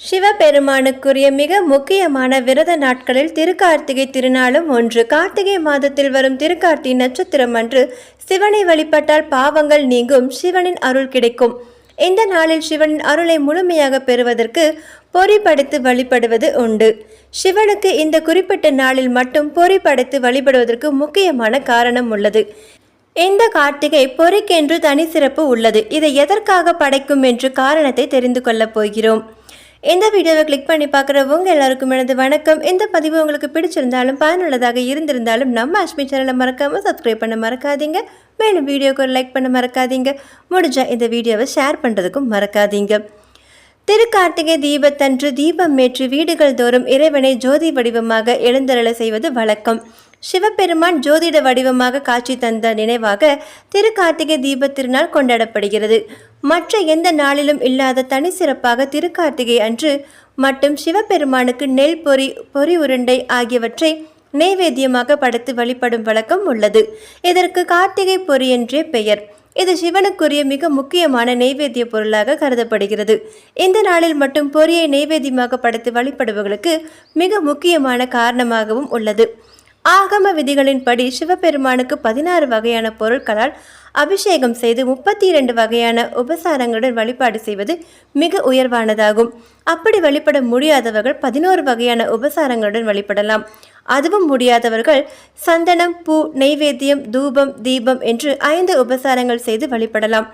சிவபெருமானுக்குரிய மிக முக்கியமான விரத நாட்களில் திருக்கார்த்திகை திருநாளும் ஒன்று. கார்த்திகை மாதத்தில் வரும் திருக்கார்த்தி நட்சத்திரம் அன்று சிவனை வழிபட்டால் பாவங்கள் நீங்கும் சிவனின் அருள் கிடைக்கும். இந்த நாளில் சிவனின் அருளை முழுமையாக பெறுவதற்கு பொறி படைத்து வழிபடுவது உண்டு. சிவனுக்கு இந்த குறிப்பிட்ட நாளில் மட்டும் பொறி படைத்து வழிபடுவதற்கு முக்கியமான காரணம் உள்ளது. இந்த கார்த்திகை பொறிக்கென்று தனி சிறப்பு உள்ளது. இதை எதற்காக படைக்கும் என்று காரணத்தை தெரிந்து கொள்ளப் போகிறோம். இந்த வீடியோவை கிளிக் பண்ணி பார்க்குறவங்க எல்லாருக்கும் எனது வணக்கம். இந்த பதிவு உங்களுக்கு பிடிச்சிருந்தாலும் பயனுள்ளதாக இருந்திருந்தாலும் நம்ம அஷ்மி சேனலை மறக்காமல் சப்ஸ்கிரைப் பண்ண மறக்காதீங்க. மேலும் வீடியோக்கு ஒரு லைக் பண்ண மறக்காதீங்க. முடிஞ்சால் இந்த வீடியோவை ஷேர் பண்ணுறதுக்கும் மறக்காதீங்க. திருக்கார்த்திகை தீபத்தன்று தீபம் ஏற்றி வீடுகள் தோறும் இறைவனை ஜோதி வடிவமாக எழுந்தருளை செய்வது வழக்கம். சிவபெருமான் ஜோதிட வடிவமாக காட்சி தந்த நினைவாக திருக்கார்த்திகை தீபத் திருநாள் கொண்டாடப்படுகிறது. மற்ற எந்த நாளிலும் இல்லாத தனி சிறப்பாக திருக்கார்த்திகை அன்று மட்டும் சிவபெருமானுக்கு நெல் பொறி பொறி உருண்டை ஆகியவற்றை நெய்வேத்தியமாக படைத்து வழிபடும் வழக்கம் உள்ளது. இதற்கு கார்த்திகை பொறி என்றே பெயர். இது சிவனுக்குரிய மிக முக்கியமான நெய்வேத்திய பொருளாக கருதப்படுகிறது. இந்த நாளில் மட்டும் பொரியை நெய்வேத்தியமாக படைத்து வழிபடுபவர்களுக்கு மிக முக்கியமான காரணமாகவும் உள்ளது. ஆகம விதிகளின்படி சிவபெருமானுக்கு பதினாறு வகையான பொருட்களால் அபிஷேகம் செய்து முப்பத்தி இரண்டு வகையான உபசாரங்களுடன் வழிபாடு செய்வது மிக உயர்வானதாகும். அப்படி வழிபட முடியாதவர்கள் பதினோரு வகையான உபசாரங்களுடன் வழிபடலாம். அதுவும் முடியாதவர்கள் சந்தனம் பூ நெய்வேத்தியம் தூபம் தீபம் என்று ஐந்து உபசாரங்கள் செய்து வழிபடலாம்.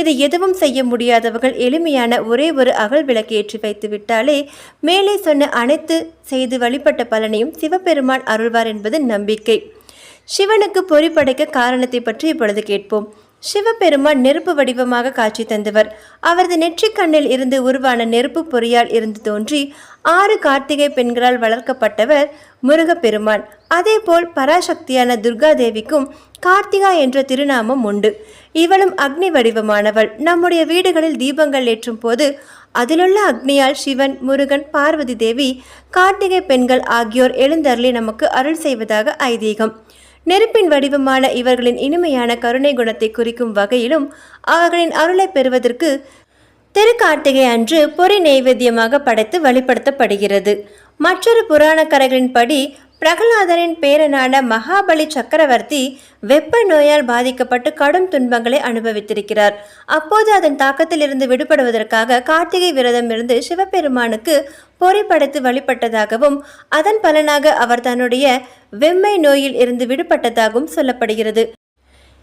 இது எதுவும் செய்ய முடியாதவர்கள் எளிமையான ஒரே ஒரு அகல் விளக்கு ஏற்றி வைத்து விட்டாலே மேலே சொன்ன அனைத்து செய்து வழிபட்ட பலனையும் சிவபெருமான் அருள்வார் என்பது நம்பிக்கை. சிவனுக்கு பொறி படைக்க காரணத்தை பற்றி இப்பொழுது கேட்போம். சிவபெருமான் நெருப்பு வடிவமாக காட்சி தந்தவர். அவரது நெற்றிக் கண்ணில் இருந்து உருவான நெருப்பு பொறியால் இருந்து தோன்றி ஆறு கார்த்திகை பெண்களால் வளர்க்கப்பட்டவர் முருகப்பெருமான். அதேபோல் பராசக்தியான துர்கா தேவிக்கும் கார்த்திகா என்ற திருநாமம் உண்டு. இவளும் அக்னி வடிவமானவள். நம்முடைய வீடுகளில் தீபங்கள் ஏற்றும் போது அதிலுள்ள அக்னியால் சிவன் முருகன் பார்வதி தேவி கார்த்திகை பெண்கள் ஆகியோர் எழுந்தருளி நமக்கு அருள் செய்வதாக ஐதீகம். நெருப்பின் வடிவமான இவர்களின் இனிமையான கருணை குணத்தை குறிக்கும் வகையிலும் அவர்களின் அருளை பெறுவதற்கு திருக்கார்த்திகை அன்று பொறி நெய்வேத்தியமாக படைத்து வழிபடுத்தப்படுகிறது. மற்றொரு புராண பிரகலாதரின் பிரகலாதனின் பேரனான மகாபலி சக்கரவர்த்தி வெப்ப நோயால் பாதிக்கப்பட்டு கடும் துன்பங்களை அனுபவித்திருக்கிறார். அப்போது அதன் தாக்கத்தில் இருந்து விடுபடுவதற்காக கார்த்திகை விரதம் இருந்து சிவபெருமானுக்கு பொறி படைத்து வழிபட்டதாகவும் அதன் பலனாக அவர் தன்னுடைய வெம்மை நோயில் இருந்து விடுபட்டதாகவும் சொல்லப்படுகிறது.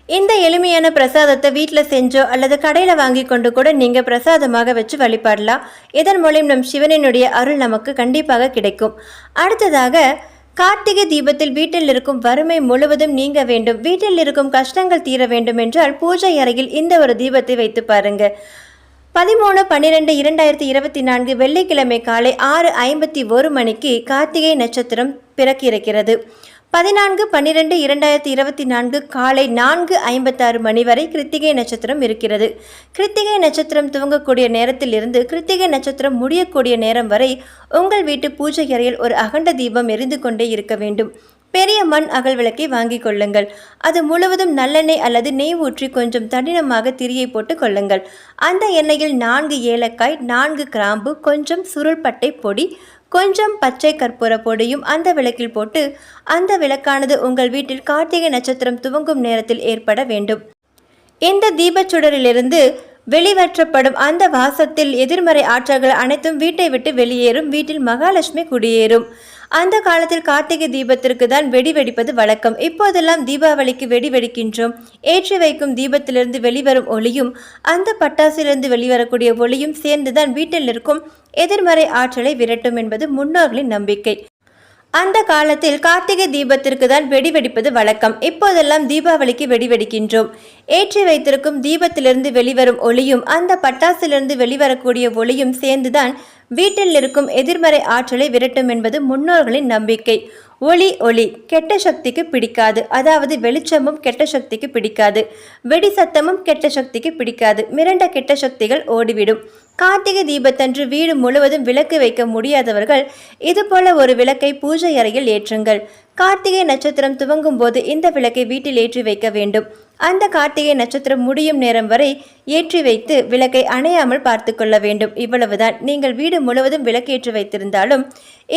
இந்த எளிமையான பிரசாதத்தை வீட்டில் செஞ்சோ அல்லது கடையில் வாங்கி கொண்டு கூட நீங்கள் பிரசாதமாக வச்சு வழிபாடலாம். இதன் மூலம் நம் சிவனினுடைய அருள் நமக்கு கண்டிப்பாக கிடைக்கும். அடுத்ததாக கார்த்திகை தீபத்தில் வீட்டில் இருக்கும் வறுமை முழுவதும் நீங்க வேண்டும். வீட்டில் இருக்கும் கஷ்டங்கள் தீர வேண்டும் என்றால் பூஜை அறையில் இந்த ஒரு தீபத்தை வைத்து பாருங்க. பதிமூணு பன்னிரெண்டு இரண்டாயிரத்தி இருபத்தி நான்கு வெள்ளிக்கிழமை காலை ஆறு ஐம்பத்தி ஒரு மணிக்கு கார்த்திகை நட்சத்திரம் பிறக்கிறக்கிறது பதினான்கு பன்னிரெண்டு இரண்டாயிரத்தி இருபத்தி நான்கு காலை நான்கு ஐம்பத்தாறு மணி வரை கிருத்திகை நட்சத்திரம் இருக்கிறது. கிருத்திகை நட்சத்திரம் துவங்கக்கூடிய நேரத்தில் இருந்து கிருத்திகை நட்சத்திரம் முடியக்கூடிய நேரம் வரை உங்கள் வீட்டு பூஜை அறையில் ஒரு அகண்ட தீபம் எரிந்து கொண்டே இருக்க வேண்டும். பெரிய மண் அகல் விளக்கை வாங்கிக் கொள்ளுங்கள். அது முழுவதும் நல்லெண்ணெய் அல்லது நெய் ஊற்றி கொஞ்சம் தடினமாக திரியை போட்டு கொள்ளுங்கள். அந்த எண்ணெயில் நான்கு ஏலக்காய் நான்கு கிராம்பு கொஞ்சம் சுருள் பட்டை பொடி கொஞ்சம் பச்சை கற்பூர பொடியும் அந்த விளக்கில் போட்டு அந்த விளக்கானது உங்கள் வீட்டில் கார்த்திகை நட்சத்திரம் துவங்கும் நேரத்தில் ஏற்பட வேண்டும். இந்த தீபச்சுடரிலிருந்து வெளிவற்றப்படும் அந்த வாசத்தில் எதிர்மறை ஆற்றல்கள் அனைத்தும் வீட்டை விட்டு வெளியேறும். வீட்டில் மகாலட்சுமி குடியேறும். அந்த காலத்தில் கார்த்திகை தீபத்திற்கு தான் வெடி வெடிப்பது வழக்கம். இப்போதெல்லாம் தீபாவளிக்கு வெடி வெடிக்கின்றோம். ஏற்றி வைக்கும் தீபத்திலிருந்து வெளிவரும் ஒளியும் அந்த பட்டாசிலிருந்து வெளிவரக்கூடிய ஒளியும் சேர்ந்துதான் வீட்டில் இருக்கும் எதிர்மறை ஆற்றலை விரட்டும் என்பது முன்னோர்களின் நம்பிக்கை. அந்த காலத்தில் கார்த்திகை தீபத்திற்கு தான் வெடி வெடிப்பது வழக்கம். இப்போதெல்லாம் தீபாவளிக்கு வெடி வெடிக்கின்றோம். ஏற்றி வைத்திருக்கும் தீபத்திலிருந்து வெளிவரும் ஒளியும் அந்த பட்டாசிலிருந்து வெளிவரக்கூடிய ஒளியும் சேர்ந்துதான் வீட்டில் இருக்கும் எதிர்மறை ஆற்றலை விரட்டும் என்பது முன்னோர்களின் நம்பிக்கை. ஒளி ஒளி கெட்ட சக்திக்கு பிடிக்காது. அதாவது வெளிச்சமும் கெட்ட சக்திக்கு பிடிக்காது. வெடி சத்தமும் கெட்ட சக்திக்கு பிடிக்காது. மிரண்ட கெட்ட சக்திகள் ஓடிவிடும். கார்த்திகை தீபத்தன்று வீடு முழுவதும் விளக்கு வைக்க முடியாதவர்கள் இதுபோல ஒரு விளக்கை பூஜை அறையில் ஏற்றுங்கள். கார்த்திகை நட்சத்திரம் துவங்கும் போது இந்த விளக்கை வீட்டில் ஏற்றி வைக்க வேண்டும். அந்த கார்த்திகை நட்சத்திரம் முடியும் நேரம் வரை ஏற்றி வைத்து விளக்கை அணையாமல் பார்த்து கொள்ள வேண்டும். இவ்வளவுதான். நீங்கள் வீடு முழுவதும் விளக்கேற்றி வைத்திருந்தாலும்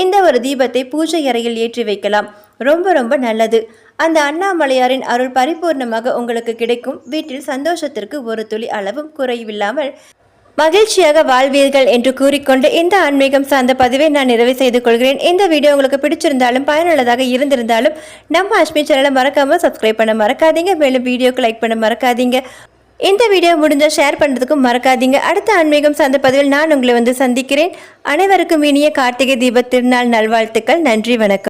இந்த ஒரு தீபத்தை பூஜை அறையில் ஏற்றி வைக்கலாம். ரொம்ப ரொம்ப நல்லது. அந்த அண்ணாமலையாரின் அருள் பரிபூர்ணமாக உங்களுக்கு கிடைக்கும். வீட்டில் சந்தோஷத்திற்கு ஒரு துளி அளவும் குறைவில்லாமல் மகிழ்ச்சியாக வாழ்வீர்கள் என்று கூறிக்கொண்டு இந்த ஆன்மீகம் சார்ந்த பதிவை நான் நிறைவு செய்து கொள்கிறேன். இந்த வீடியோ உங்களுக்கு பிடிச்சிருந்தாலும் பயனுள்ளதாக இருந்திருந்தாலும் நம்ம அஷ்மி சேனலை மறக்காமல் சப்ஸ்கிரைப் பண்ண மறக்காதீங்க. மேலும் வீடியோக்கு லைக் பண்ண மறக்காதீங்க. இந்த வீடியோ முடிஞ்சால் ஷேர் பண்ணுறதுக்கும் மறக்காதீங்க. அடுத்த ஆன்மீகம் சார்ந்த பதிவில் நான் உங்களை வந்து சந்திக்கிறேன். அனைவருக்கும் இனிய கார்த்திகை தீப திருநாள் நல்வாழ்த்துக்கள். நன்றி வணக்கம்.